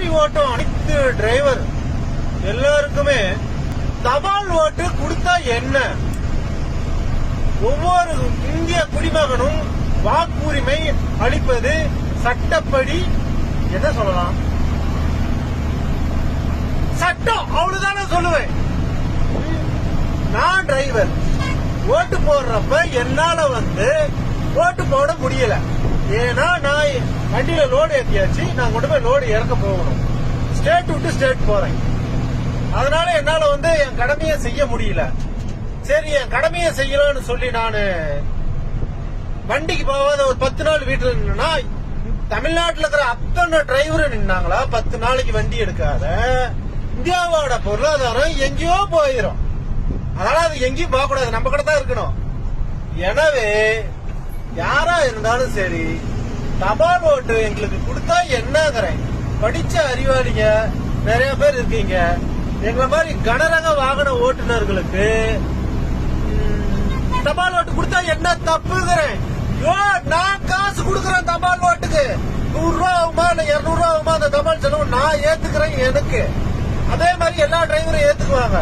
Lorry ஓட்டும் அனைத்து driver எல்லாருக்குமே தபால் ஓட்டு கொடுத்தா என்ன? ஒவ்வொரு இந்திய குடிமகனும் வாக்குரிமை அளிப்பது சட்டப்படி என்ன சொல்லலாம்? சட்டம் அவ்வளவுதானே சொல்லுவேன். நான் டிரைவர் ஓட்டு போடுறப்ப என்னால வந்து ஓட்டு போட முடியல. ஏன்னா வண்டியில லோடு ஏத்தியாச்சு நான் கொண்டு போய் லோடு இறக்க போகணும். ஸ்டேட் விட்டு ஸ்டேட் போறேன். அதனால என்னால வந்து என் கடமையை செய்ய முடியல. சரி என் கடமையை செய்யலாம்னு சொல்லி நான் வண்டிக்கு போகாத ஒரு பத்து நாள் வீட்டுல நின்னா தமிழ்நாட்டுல இருக்கிற அத்தனை டிரைவர் நின்னாங்களா? பத்து நாளைக்கு வண்டி எடுக்காத. இந்தியாவோட பொருளாதாரம் எங்கேயோ போயிடும் அதனால அது எங்கேயும் போகக்கூடாது. நம்ம கூட தான் இருக்கணும். எனவே யாரா இருந்தாலும் சரி தபால் ஓட்டு எங்களுக்கு கொடுத்தா என்னங்கிறேன் படிச்ச அறிவாளிங்க நிறைய பேர் இருக்கீங்க. எங்களை மாதிரி கனரக வாகன ஓட்டுநர்களுக்கு தபால் ஓட்டு கொடுத்தா என்ன தப்புங்கிறேன்? யோ நான் காசு கொடுக்கறேன் தபால் ஓட்டுக்கு. நூறு ரூபா ஆகுமா இல்ல இருநூறு ரூபா ஆகுமா? அந்த தபால் செலவு நான் ஏத்துக்கிறேன் எனக்கு. அதே மாதிரி எல்லா டிரைவரும் ஏத்துக்குவாங்க.